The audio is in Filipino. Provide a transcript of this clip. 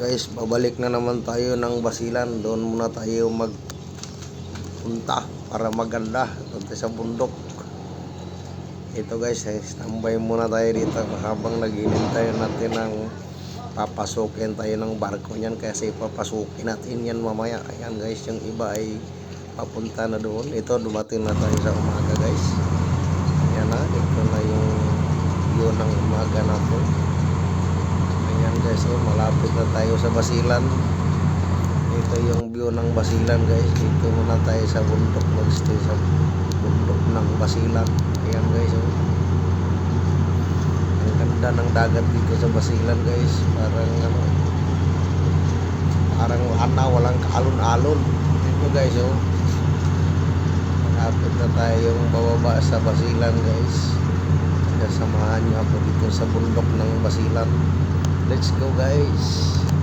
Guys, babalik na naman tayo ng Basilan. Doon muna tayo magpunta para maganda tayo sa bundok. Ito guys, eh, standby muna tayo dito habang naghihintay natin ng papasukin tayo ng barko niyan kasi papasukin natin yan mamaya. Ayan guys, yung iba ay papunta na doon. Ito, dumating na tayo sa umaga guys. Ayan na, ito na yung view ng umaga natin. Guys, oh, malapit na tayo sa Basilan. Ito yung view ng Basilan guys. Dito muna tayo sa bundok. Magstay sa bundok ng Basilan. Ayan guys, oh. Ang ganda ng dagat dito sa Basilan guys. Parang ano, parang ana, walang kaalon-alon. Ito guys, oh. Malapit na tayong bababa sa Basilan guys. Kaya samahan niyo ako dito sa bundok ng Basilan. Let's go guys.